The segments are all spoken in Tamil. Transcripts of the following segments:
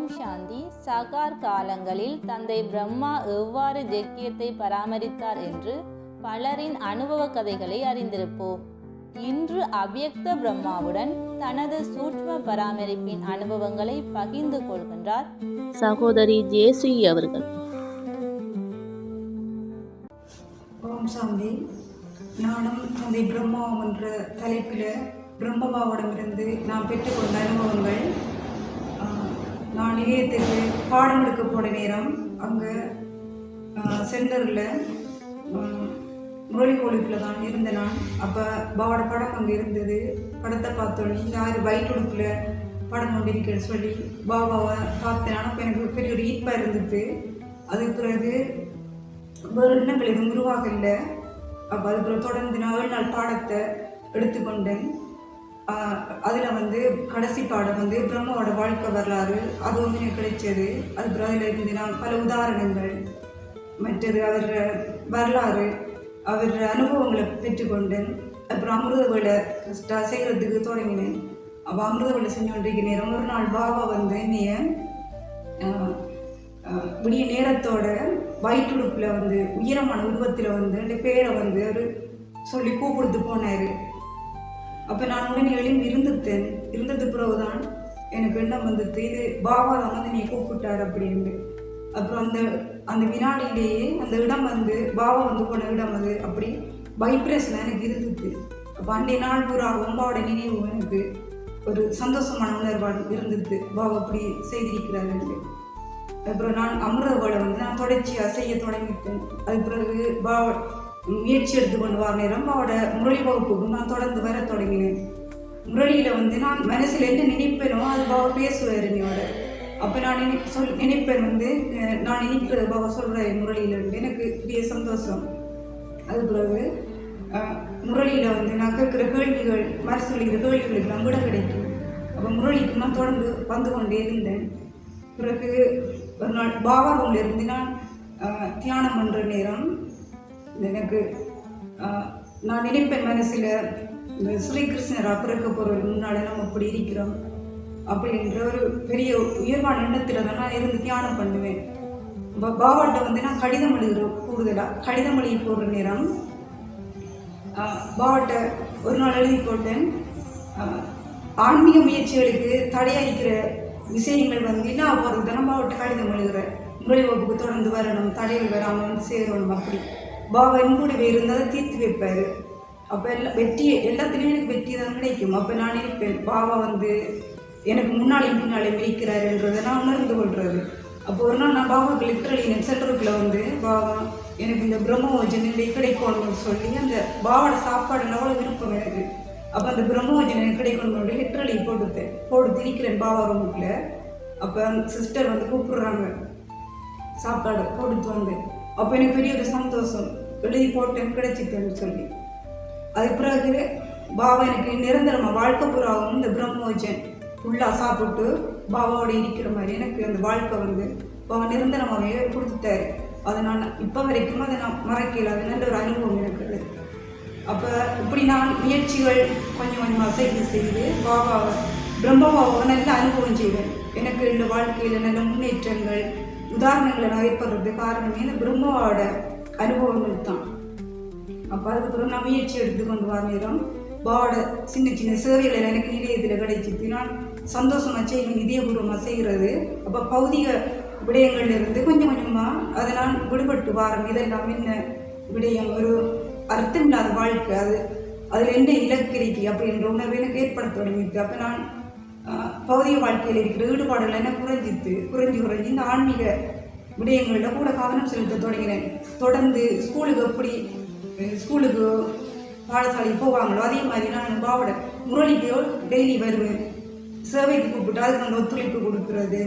ஓம் சாந்தி சகார் காலங்களில் தந்தை பிரம்மா எவ்வாறு ஜக்கியத்தை பராமரித்தார் என்று பலரின் அனுபவ கதைகளை அறிந்திருப்போம். இன்று அவ்யக்த பிரம்மாவுடன் தனது சூட்ச்ம பராமரிப்பின் அனுபவங்களை பகிர்ந்து கொள்கின்றார் சகோதரி ஜேசி அவர்கள். ஓம் சாந்தி நானும் தந்தை பிரம்மா என்ற தலைப்பில் பிரம்மபாவிடமிருந்து நான் பெற்றுக்கொண்ட அனுபவங்கள் நான் நிலையத்துக்கு பாடம் எடுக்க போன நேரம் அங்கே சென்டரில் முரளி கோழிப்பில் தான் இருந்தேன் நான். அப்போ பாவோட படம் அங்கே இருந்தது. படத்தை பார்த்தோன்னே யார் பைக் உடுப்பில் படம் கொண்டிருக்கேன்னு சொல்லி பாபாவை பார்த்தேன். ஆனால் அப்போ எனக்கு பெரிய ஒரு ஈர்ப்பாக இருந்தது. அதுக்கு பிறகு வேறு எண்ணங்கள் எதுவும் இல்லை அப்போ அதுக்கு பிறகு தொடர்ந்து நான் ஏழு நாள் பாடத்தை எடுத்துக்கொண்டேன். அதில் வந்து கடைசி பாடம் வந்து பிரம்மாவோட வாழ்க்கை வரலாறு அது வந்து எனக்கு கிடைச்சது. அதுக்கு அதில் இருந்து நான் பல உதாரணங்கள் மற்றது அவர் வரலாறு அவர் அனுபவங்களை பெற்றுக்கொண்டேன். அப்புறம் அமிர்த வேலை செய்கிறதுக்கு தொடங்கினேன். அப்போ அமிர்த வேலை செஞ்சு நேரம் ஒரு நாள் பாபா வந்து என்னைய விடிய நேரத்தோட வயிற்றுடுப்பில் வந்து உயரமான உருவத்தில் வந்து அந்த பேரை வந்து அவர் சொல்லி கூப்பிடுத்து போனார். அப்போ நான் உடனே எழுந்து இருந்துட்டேன் இருந்தது பிறகுதான் எனக்கு எண்ணம் வந்துட்டு இது பாபா தான் வந்து நீ கூப்பிட்டார் அப்படின்ட்டு அப்புறம் அந்த அந்த வினாடியிலேயே அந்த இடம் வந்து பாபா வந்து போன இடம் அது அப்படி வைப்ரேஷன் எனக்கு இருந்தது. அப்போ அன்றைய நாள் பூரா பாபாவோட நினைவு எனக்கு ஒரு சந்தோஷமான உணர்வாக இருந்தது. பாபா அப்படி செய்திருக்கிறாரு அப்புறம் நான் அமிர்தவோட வந்து நான் தொடர்ச்சியாக செய்ய தொடங்கிட்டேன். அதுக்கு பிறகு பாபா முயற்சி எடுத்து கொண்டு வர நேரம் பாவோட முரளி வகுப்புக்கு நான் தொடர்ந்து வர தொடங்கினேன். முரளியில் வந்து நான் மனசில் என்ன நினைப்பேனோ அது பாவா பேசுவார் என்னையோட. அப்போ நான் நினை சொல் நினைப்பேன் வந்து நான் நினைக்கிறது பாவ சொல்கிறார் முரளியில் இருந்து எனக்கு பெரிய சந்தோஷம். அது பிறகு முரளியில் வந்து நான் கேட்குற கேள்விகள் மறு சொல்லிக்கிற கேள்விகளுக்கு நான் விட கிடைக்கும். அப்போ முரளிக்கு நான் தொடர்ந்து வந்து கொண்டே இருந்தேன். பிறகு ஒரு நாள் பாபா ரூமில் இருந்து நான் தியானம் பண்ணுற நேரம் எனக்கு நான் நினைப்பேன் மனசில் இந்த ஸ்ரீகிருஷ்ணரா பிறக்க போகிற முன்னால் நம்ம அப்படி இருக்கிறோம் அப்படின்ற ஒரு பெரிய உயர்வான எண்ணத்தில் தான் நான் இருந்து தியானம் பண்ணுவேன். பா- பாபாட்ட வந்து நான் கடிதம் எழுதுகிறோம் கூடுதலாக கடிதம் எழுதி போடுற நேரம் பாபாட்ட ஒரு நாள் எழுதி போட்டேன். ஆன்மீக முயற்சிகளுக்கு தடையளிக்கிற விஷயங்கள் வந்து என்ன போகிறது தினம் பாபாட்ட கடிதம் எழுதுகிறேன் முறை வகுப்பு தொடர்ந்து வரணும் தடைகள் வராமல் வந்து சேரணும் அப்படி. பாபா என் கூடவே இருந்தால் தீர்த்து வைப்பார். அப்போ எல்லாம் வெற்றி எல்லாத்துலேயும் எனக்கு வெற்றி தான் கிடைக்கும். அப்போ நான் இருப்பேன். பாவா வந்து எனக்கு முன்னாலே பின்னாலே மிதிக்கிறாருன்றதை நான் உணர்ந்து கொள்வது அப்போ ஒரு நாள் நான் பாபாவுக்கு லிட்ரலி என் சென்டருக்குள்ளே வந்து பாவா எனக்கு இந்த பிரம்மோஜன் நிலை கிடைக்கணும்னு சொல்லி அந்த பாவோட சாப்பாடு அவ்வளோ விருப்பம் எனக்கு. அப்போ அந்த பிரம்மோஜன் எனக்கு கிடைக்கணும்னு லிட்ரலி போட்டுத்தேன் போட்டு திணிக்கிறேன் பாவா ரூமுக்குள்ள அப்போ அந்த சிஸ்டர் வந்து கூப்பிடுறாங்க. சாப்பாடு போட்டு வந்து. அப்போ எனக்கு பெரிய ஒரு சந்தோஷம். எழுதி போட்டேன் கிடைச்சிட்டேன்னு சொல்லி. அதுக்கு பிறகு பாபா எனக்கு நிரந்தரமாக வாழ்க்கை புறாவும் இந்த பிரம்மோஜன் ஃபுல்லாக சாப்பிட்டு பாபாவோட இருக்கிற மாதிரி எனக்கு அந்த வாழ்க்கை வந்து பாபா நிரந்தரமாகவே கொடுத்துட்டாரு. அதை நான் இப்போ வரைக்கும் அதை நான் மறக்கல. அது நல்ல ஒரு அனுபவம் எனக்கு அப்போ இப்படி நான் முயற்சிகள் கொஞ்சம் கொஞ்சமாக செய்து செய்து பாபாவை பிரம்மபாவை நல்ல அனுபவம் செய்வேன். எனக்கு இந்த வாழ்க்கையில் நல்ல முன்னேற்றங்கள் உதாரணங்களை நான் ஏற்படுறது காரணமே இந்த பிரம்மாவோட அனுபவங்கள் தான் அப்போ அதுக்கப்புறம் நான் முயற்சி எடுத்து கொண்டு வர நேரம் சின்ன சின்ன சேவைகள் எனக்கு நிலையத்தில் கிடைச்சிது நான் சந்தோஷமாக செய்வேன் இதயபூர்வமாக செய்கிறது அப்போ பௌதிக விடயங்கள்ல இருந்து கொஞ்சம் கொஞ்சமாக அதை நான் விடுபட்டு வாரம். இதெல்லாம் என்ன விடயம்? ஒரு அர்த்தம் இல்லாத வாழ்க்கை அது. அதில் என்ன இலக்கு இருக்கு அப்படின்ற உணர்வு எனக்கு ஏற்பட தொடங்கிட்டு அப்போ நான் பௌதிக வாழ்க்கையில் இருக்கிற ஈடுபாடுகள் என்ன குறைஞ்சித்து குறைஞ்சி குறைஞ்சி இந்த ஆன்மீக விடயங்களில் கூட கவனம் செலுத்த தொடங்கினேன். தொடர்ந்து ஸ்கூலுக்கு எப்படி ஸ்கூலுக்கு பாடசாலைக்கு போவாங்களோ அதே மாதிரி நான் பாவோட முரளிக்கு டெய்லி வருவேன். சேவைக்கு கூப்பிட்டு அதுக்கு அந்த ஒத்துழைப்பு கொடுக்கறது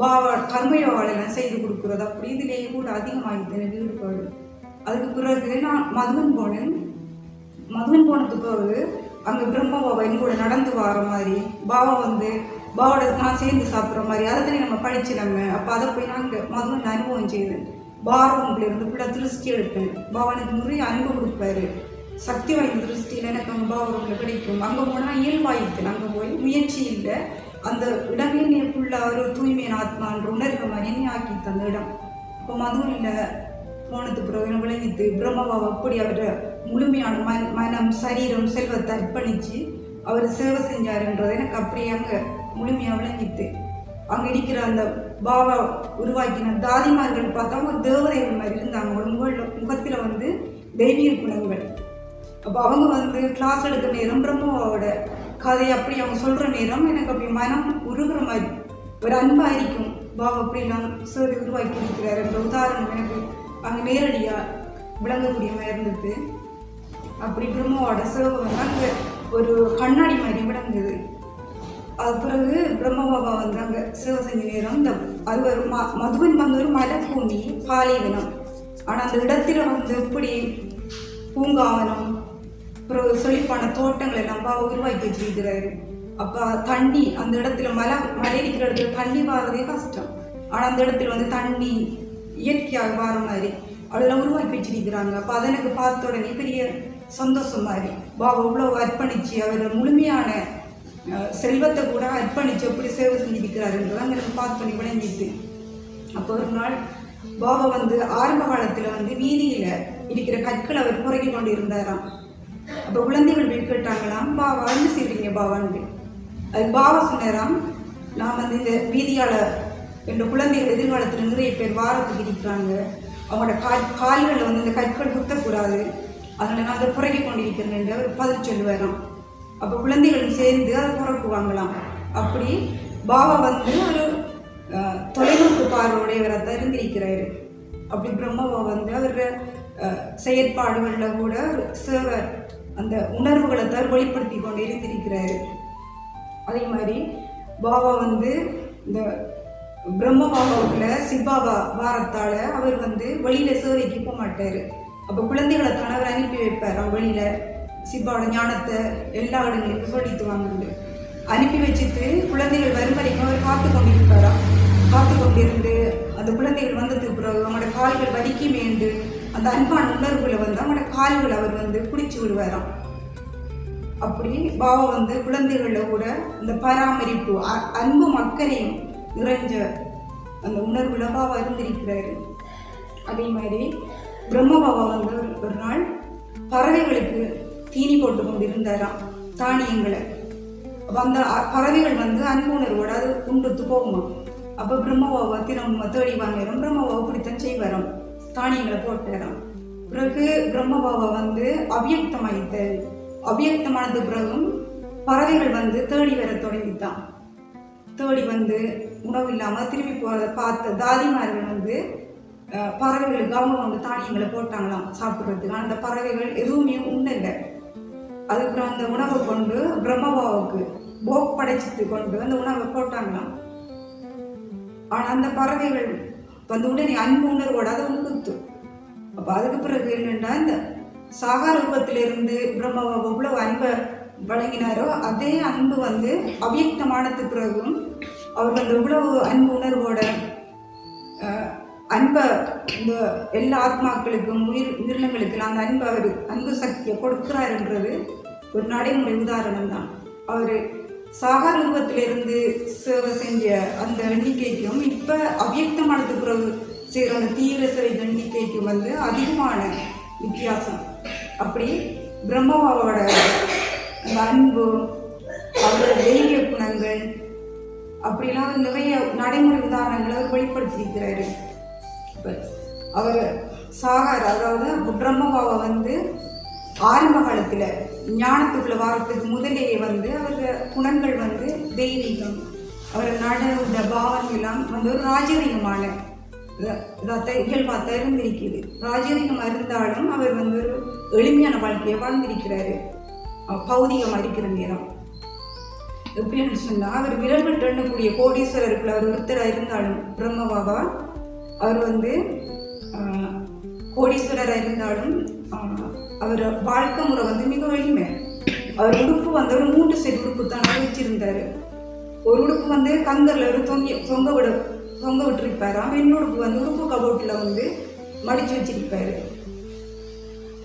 பாவா கர்மயோகாலெல்லாம் செய்து கொடுக்குறது அப்படி இதுலேயே கூட அதிகமாகிட்டேன் ஈடுபாடு. அதுக்கு பிறகு நான் மதுவன் போனேன். மதுவன் போனதுக்கு பிறகு அங்கே பிரம்ம பாபா என் கூட நடந்து வர மாதிரி பாபா வந்து பாவோட நான் சேர்ந்து சாப்பிட்ற மாதிரி அதை தானே நம்ம படித்து நம்ம அப்போ அதை போய் நாங்கள் மதுவன் அனுபவம் செய்வேன். பாரவங்களை இருந்து ஃபுல்லாக திருஷ்டி எடுப்பேன். பாபா எனக்கு நிறைய அன்பு கொடுப்பாரு. சக்தி வாய்ந்த திருஷ்டியில் எனக்கு அங்கே பாவரூமில் கிடைக்கும். அங்கே போனால் இயல்பாயிருக்கேன் அங்கே போய் முயற்சி இல்லை. அந்த இடமே நீ ஃபுல்லாக ஒரு தூய்மையான ஆத்மான்ற உணர்வு மாதிரி ஆக்கி தந்த இடம். இப்போ மதுவில் போனது பிறகு எனக்கு விளங்கித்து பிரம்மபாவை அப்படி அவர் முழுமையான மனம் சரீரம் செல்வத்தை அர்ப்பணித்து அவர் சேவை செஞ்சாருன்றது எனக்கு அப்படியே அங்கே முழுமையாக விளங்கிட்டு அங்கே இருக்கிற அந்த பாபா உருவாக்கின தாதிமார்கள் பார்த்தா ஒரு தேவதைகள் மாதிரி இருந்தாங்க. ஒரு முக முகத்தில் வந்து தெய்வீக குணங்கள். அப்போ அவங்க வந்து கிளாஸ் எடுக்கிற நேரம் பிரம்மாவோட கதை அப்படி அவங்க சொல்கிற நேரம் எனக்கு அப்படி மனம் உருகிற மாதிரி ஒரு அன்பாக இருக்கும். பாபா அப்படிலாம் சேவை உருவாக்கி இருக்கிறார். என்ற உதாரணம் எனக்கு அங்கே நேரடியாக விளங்கக்கூடிய மாதிரி இருந்தது. அப்படி பிரம்மாவோட சேவை வந்து அங்கே ஒரு கண்ணாடி மாதிரி விளங்குது. பிறகு பிரம்ம பாபா வந்து நேரம் இந்த அது ஒரு ம மதுவன் வந்து ஒரு மலைப்பூமி பாலைவனம். ஆனால் அந்த இடத்துல வந்து எப்படி பூங்காவனம் பிறகு செழிப்பான தோட்டங்கள் எல்லாம் பாபா உருவாக்கி வச்சிருக்கிறாரு. அப்போ தண்ணி அந்த இடத்துல மலை மலை இருக்கிற இடத்துல தண்ணி வாரதே கஷ்டம். ஆனால் அந்த இடத்துல வந்து தண்ணி இயற்கையாக வார மாதிரி அதெல்லாம் உருவாக்கி வச்சிருக்கிறாங்க. அப்போ அதனுக்கு பார்த்த உடனே பெரிய சந்தோஷம் மாதிரி. பாபா இவ்வளோ அர்ப்பணிச்சு அவர் முழுமையான செல்வத்தை கூட அர்ப்பணித்து எப்படி சேவை செஞ்சிருக்கிறாருன்றதான் எனக்கு பண்ணி விளங்கிட்டு. அப்போ ஒரு நாள் பாபா வந்து ஆரம்ப காலத்தில் வந்து வீதியில் இருக்கிற கற்களை அவர் புறக்கி கொண்டு இருந்தாராம் அப்போ குழந்தைகள் போய் கேட்டாங்களாம் பாபா என்ன செய்வீங்க பாபான்ட்டு? அது பாபா சொன்னாராம் நான் வந்து இந்த வீதியால் என்ற குழந்தைகள் எதிர்காலத்தில் நிறைய பேர் வாரத்துக்கு இருக்கிறாங்க. அவங்களோட கா கால்களில் வந்து இந்த கற்கள் குத்தக்கூடாது. அதனால் நான் அதை புறக்கி கொண்டிருக்கிறேன் என்று அவர் பதில் சொல்லுவாராம். அப்போ குழந்தைகளும் சேர்ந்து அதை புறப்புவாங்களாம் அப்படி பாபா வந்து ஒரு தொலைநோக்கு பார்வையுடையவரை தான் இருந்திருக்கிறாரு. அப்படி பிரம்மாவா வந்து அவர் செயற்பாடுகளில் கூட ஒரு சேவை அந்த உணர்வுகளை தான் வெளிப்படுத்தி கொண்டு இருந்திருக்கிறாரு. அதே மாதிரி பாபா வந்து இந்த பிரம்ம பாபாவுக்குள்ள சிப்பாபா வாரத்தால் அவர் வந்து வெளியில் சேவைக்கு போக மாட்டார். அப்போ குழந்தைகளை தான் அவர் அனுப்பி வைப்பாராம் வெளியில். சிப்பாவோட ஞானத்தை எல்லா இடங்களுக்கும் விவரித்து வாங்குண்டு. அனுப்பி வச்சுட்டு குழந்தைகள் வரும் வரைக்கும் அவர் காத்து கொண்டிருப்பாராம் காத்து கொண்டிருந்து அந்த குழந்தைகள் வந்ததுக்கு பிறகு அவங்களோட கால்கள் வலிக்குமேண்டு அந்த அன்பான உணர்வுகளை வந்து அவங்களோட கால்கள் அவர் வந்து பிடிச்சி விடுவாராம். அப்படி பாபா வந்து குழந்தைகளில் கூட இந்த பராமரிப்பு அன்பு அன்பும் நிறைஞ்ச அந்த உணர்வுல பாபா இருந்திருக்கிறாரு. அதே மாதிரி பிரம்ம பாபா வந்து ஒரு நாள் பறவைகளுக்கு தீனி போட்டு கொண்டு இருந்தாராம் தானியங்களை. வந்த அந்த பறவைகள் வந்து அன்புணர்வோட அது உண்டுத்து போகுமா? அப்போ பிரம்மபாபா திரும்ப தேடி வாங்கிடும் பிரம்மபாபா இப்படித்தான் செய்வாராம். தானியங்களை போட்டாராம். பிறகு பிரம்மபாவை வந்து அவ்யக்தமாயிட்டாரு அவ்யக்தமானது பிறகும் பறவைகள் வந்து தேடி வர தொடங்கித்தான் தேடி வந்து உணவு இல்லாமல் திரும்பி போகிறத பார்த்த தாதிமார்கள் வந்து பறவைகள் பறவைகளுக்கு அவங்க வந்து தானியங்களை போட்டாங்களாம் சாப்பிட்றதுக்கு. அந்த பறவைகள் எதுவுமே உண்ணலை. அதுக்கப்புறம் அந்த உணவை கொண்டு பிரம்மபாவுக்கு போக் படைச்சிட்டு கொண்டு அந்த உணவை போட்டாங்களாம். ஆனால் அந்த பறவைகள் வந்து உடனே அன்பு உணர்வோட அதை உண்ணுத்து. அப்போ அதுக்கு பிறகு என்னென்னா இந்த சாகார ரூபத்திலிருந்து பிரம்மபா எவ்வளவு அன்பை வழங்கினாரோ அதே அன்பு வந்து அவ்யக்தமானது பிறகும் அவர் வந்து இவ்வளவு அன்பு உணர்வோட அன்பை இந்த எல்லா ஆத்மாக்களுக்கும் உயிர் உயிரினங்களுக்கும் அந்த அன்பை அவர் அன்பு சக்தியை கொடுக்கிறாருன்றது ஒரு நடைமுறை உதாரணம் தான் அவர் சாகார ரூபத்திலிருந்து சேவை செஞ்ச அந்த எண்ணிக்கைக்கும் இப்போ அவ்யக்தமானது பிறகு செய்கிற அந்த தீவிர சேவை எண்ணிக்கைக்கும் வந்து அதிகமான வித்தியாசம். அப்படி பிரம்மபாவோட அந்த அன்பு அவரோட தெய்வீக குணங்கள் அப்படிலாம் நிறைய நடைமுறை உதாரணங்களை அவர் வெளிப்படுத்தியிருக்கிறாரு. இப்போ அவர் சாகார் அதாவது பிரம்மபாவை வந்து ஆரம்ப காலத்தில் ஞானத்துக்குள்ள வாரத்துக்கு முதலேயே வந்து அவர் குணங்கள் வந்து தெய்வீகம். அவர் நட பாவம் எல்லாம் வந்து ஒரு ராஜரீகமான இயல்பா இயல்பாக ராஜரீகம் இருந்தாலும் அவர் வந்து ஒரு எளிமையான வாழ்க்கையை வாழ்ந்திருக்கிறாரு. பௌதிகம் பௌதிகமாக நேரம். எப்படின்னு சொன்னால் அவர் விரல்கள் எண்ணக்கூடிய கோடீஸ்வரருக்குள்ள அவர் ஒருத்தராக இருந்தாலும் பிரம்ம பாபா அவர் வந்து கோடீஸ்வரராக இருந்தாலும் அவர் வாழ்க்கை முறை வந்து மிக எளிமை அவர் உடுப்பு வந்து ஒரு மூன்று செட் உடுப்பு தான் வச்சிருந்தார். ஒரு உடுப்பு வந்து கங்கரில் ஒரு தொங்கி தொங்க விட தொங்க விட்டுருப்பாராம் உடுப்பு வந்து உடுப்பு கபோட்டில் வந்து மடித்து வச்சிருப்பார்.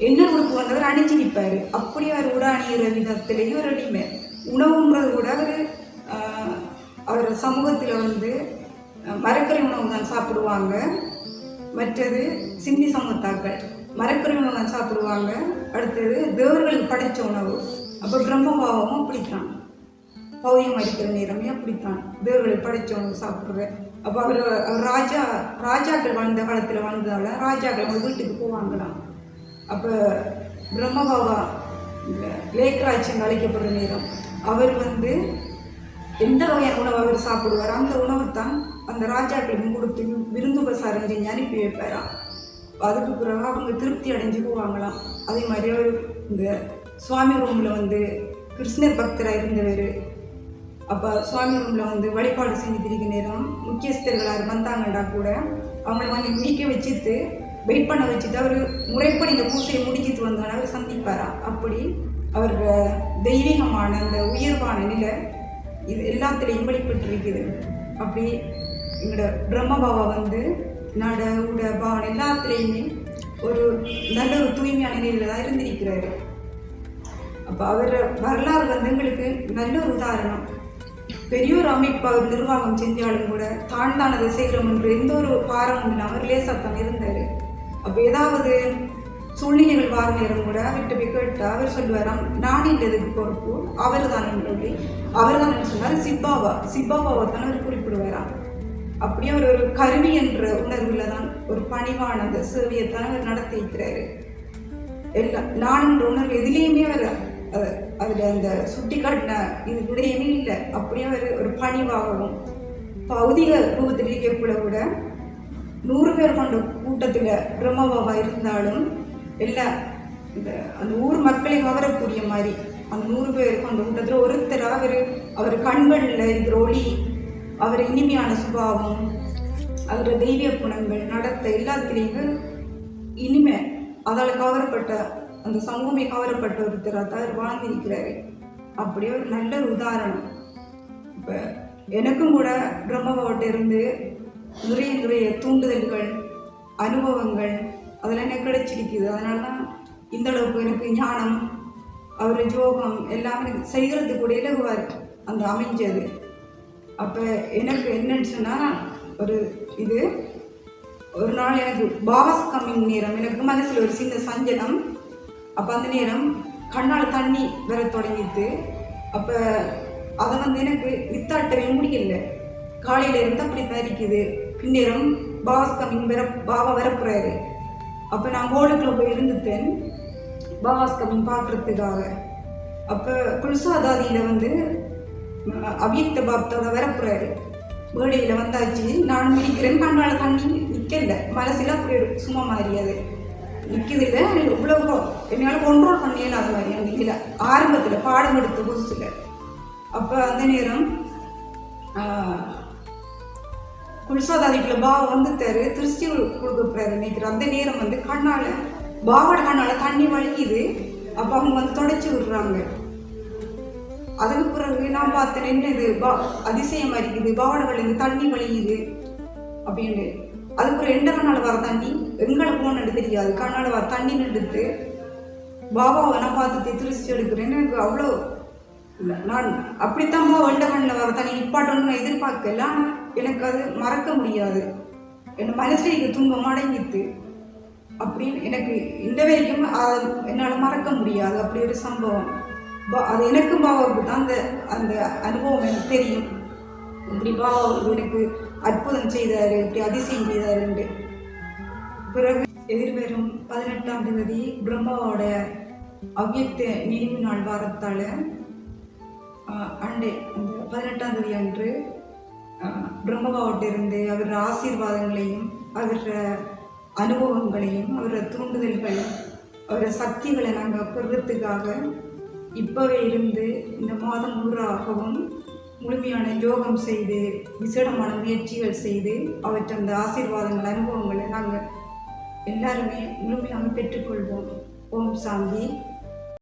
என்ன உடுப்பு வந்தவர் அணிஞ்சு நிற்பார் அப்படி அவர் உட அணிகிற விதத்திலேயும் ஒரு அடிமை. உணவுன்றது கூட அவர் அவர் சமூகத்தில் வந்து மரக்கறி உணவு தான் சாப்பிடுவாங்க. மற்றது சிந்தி சமத்தாக்கள். மரக்கறி உணவு சாப்பிடுவாங்க. அடுத்தது தேவர்களுக்கு படைச்ச உணவு. அப்போ பிரம்மபாவமும் அப்படித்தான் பௌயம் அடிக்கிற நேரமே அப்படித்தான் தேவர்களுக்கு படைச்ச உணவு சாப்பிட்றேன் அப்போ அவர் ராஜா ராஜாக்கள் வாழ்ந்த காலத்தில் வாழ்ந்ததால் ராஜாக்கள் அவங்க வீட்டுக்கு போவாங்களாம். அப்போ பிரம்மபாபா இந்த லேக்ராஜ்யம் அழைக்கப்படுற நேரம் அவர் வந்து எந்த வகையான உணவு அவர் சாப்பிடுவார் அந்த உணவை தான் அந்த ராஜாக்களுக்கு கொடுத்து விருந்துபசாரம் செஞ்சு அனுப்பி வைப்பாராம். அதுக்கு பிறகு அவங்க திருப்தி அடைஞ்சுக்குவாங்களாம் போவாங்களாம். அதே மாதிரி அவர் இந்த சுவாமி ரூமில் வந்து கிருஷ்ணர் பக்தராக இருந்தவர். அப்போ சுவாமி ரூமில் வந்து வழிபாடு செஞ்சு திரிக்க நேரம் முக்கியஸ்தர்களாக வந்தாங்கடா கூட. அவங்கள வந்து முடிக்க வச்சுட்டு வெயிட் பண்ண வச்சுட்டு அவர் முறைப்படி இந்த பூசையை முடிச்சுட்டு வந்தோன்னு அவர் சந்திப்பாராம். அப்படி அவர் தெய்வீகமான அந்த உயர்வான நிலை இது எல்லாத்துலேயும் வெளிப்பட்டிருக்குது அப்படி எங்களோட பிரம்மபாபா வந்து நட உட பாவம் எல்லாத்துலேயுமே ஒரு நல்ல ஒரு தூய்மையான நிலையில் தான் இருந்திருக்கிறாரு. அப்போ அவர் வரலாறு வந்து எங்களுக்கு நல்ல ஒரு உதாரணம். பெரியோர் அமைப்பு அவர் நிர்வாகம் செஞ்சாலும் கூட தான் தான் செய்கிறோம் என்று எந்த ஒரு பாரமும் இல்லாமல் லேசாக தான் இருந்தார். அப்போ ஏதாவது சூழ்நிலைகள் வார நேரம் கூட அவர்கிட்ட போய் கேட்டால் அவர் சொல்லுவாராம் நான் இல்லதுக்கு பொறுப்பு அவர் தான் சொல்லி. அவர் தான் சொன்னார் சிப்பாவா. சிப்பாவாவை தான் அவர் குறிப்பிடுவாராம். அப்படியே அவர் ஒரு கருவி என்ற உணர்வில் தான் ஒரு பணிவான அந்த அவர் நடத்தி இருக்கிறாரு எல்லாம் நான்ன்ற உணர்வு எதுலேயுமே அவர் அது அதில் அந்த சுட்டி காட்டின இது விடயமே இல்லை. அப்படியே அவர் ஒரு பணிவாகவும் பௌதிக ரூபத்தில் இருக்கக்குள்ள கூட நூறு பேர் கொண்ட கூட்டத்தில் பிரம்மபாபா இருந்தாலும் எல்லா இந்த அந்த ஊர் மக்களை கவரக்கூடிய மாதிரி அந்த நூறு பேர் கொண்ட கூட்டத்தில் ஒருத்தராக அவர் அவர் கண்களில் இருக்கிற ஒளி அவர் இனிமையான சுபாவம் அவர் தெய்வீக குணங்கள் நடத்த எல்லாத்துலேயுமே இனிமை அதால் கவரப்பட்ட அந்த சமூகமே கவரப்பட்ட ஒருத்தராக தான் அவர் வாழ்ந்திருக்கிறாரு. அப்படியே ஒரு நல்ல ஒரு உதாரணம். இப்போ எனக்கும் கூட பிரம்மபாவட்ட இருந்து நிறைய நிறைய தூண்டுதல்கள் அனுபவங்கள் அதெல்லாம் எனக்கு கிடைச்சிருக்குது. அதனால தான் இந்த அளவுக்கு எனக்கு ஞானம் அவர் யோகம் எல்லாமே எனக்கு செய்கிறதுக்கு கூட இலகுவார் அந்த அமைஞ்சது. அப்போ எனக்கு என்னன்னு சொன்னால் ஒரு இது ஒரு நாள் எனக்கு பாஸ் கம்மிங் நேரம் எனக்கு மனசில் ஒரு சின்ன சஞ்சலம் அப்போ அந்த நேரம் கண்ணால் தண்ணி வர தொடங்கிட்டு அப்போ அதை வந்து எனக்கு வித்தாட்டவே முடியல காலையில இருந்து அப்படி தரிக்குது பின்னேரம் பாஸ் கம்மிங் வர பாபா வரப்போறாரு. அப்போ நான் ஹோலுக்குள்ள போய் இருந்துட்டேன். பாபாஸ் கம்மிங் பார்க்குறதுக்காக அப்போ குல்சாதாதியில் வந்து அபியக்த பாப்தோட வரப்புறாரு. மேடையில் வந்தாச்சு. நான் மிதிக்கிறேன் கண்ணால் தண்ணி நிற்கல மனசில் அப்படி சும்மா மாதிரி அது இல்லை இவ்வளோ என்னால் கண்ட்ரோல் பண்ணியல அது மாதிரி அந்த இதில் ஆரம்பத்தில் பாடம் எடுத்த புதுசில். அப்போ அந்த நேரம் குல்சாதாதிக்குள்ள பாவா வந்துட்டாரு. திருச்சி கொடுக்க போறாரு நினைக்கிறேன் அந்த நேரம் வந்து கண்ணால் பாவோட கண்ணால் தண்ணி வலிக்குது அப்போ அவங்க வந்து தொடச்சி விடுறாங்க. அதுக்கு பிறகு நான் பார்த்தேன் என்ன இது பா அதிசயம் இருக்குது பாவாடகள் இந்த தண்ணி வலியுது அப்படின்னு அதுக்கு எந்த நாள் வர தண்ணி? எங்களை போனது தெரியாது. கண்ணால் வர தண்ணி நின்றுட்டு பாபாவை நான் பார்த்து திருச்சி எடுக்கிறேன். எனக்கு அவ்வளோ இல்லை. நான் அப்படித்தான் பாவா கண்ணில் வர தண்ணி நிப்பாட்டணும்னு நான் எதிர்பார்க்கல. ஆனால் எனக்கு அது மறக்க முடியாது. என் மனசில் எனக்கு துன்பம் அடங்கிட்டு அப்படின்னு எனக்கு இந்த வரைக்கும் அதை என்னால் மறக்க முடியாது. அப்படி ஒரு சம்பவம். அது எனக்கும் பாபாவுக்கு தான் அந்த அந்த அனுபவம் எனக்கு தெரியும். இப்படி பாபா எனக்கு அற்புதம் செய்தார் இப்படி அதிசயம் செய்தாருன்ட்டு. பிறகு எதிர்வரும் பதினெட்டாம் தேதி பிரம்மாவோட அவ்யக்த நினைவு நாள் வாரத்தால் அண்டே அந்த பதினெட்டாம் தேதி அன்று பிரம்மபாவட்ட இருந்து அவரோட ஆசீர்வாதங்களையும் அவரோட அனுபவங்களையும் அவரோட தூண்டுதல்கள் அவரோட சக்திகளை நாங்கள் பெறுறதுக்காக இப்போவே இருந்து இந்த மாதம் பூராகவும் முழுமையான யோகம் செய்து விசேடமான முயற்சிகள் செய்து அவற்றை அந்த ஆசீர்வாதங்கள் அனுபவங்களை நாங்கள் எல்லாருமே முழுமையாக பெற்றுக்கொள்வோம். ஓம் சாந்தி.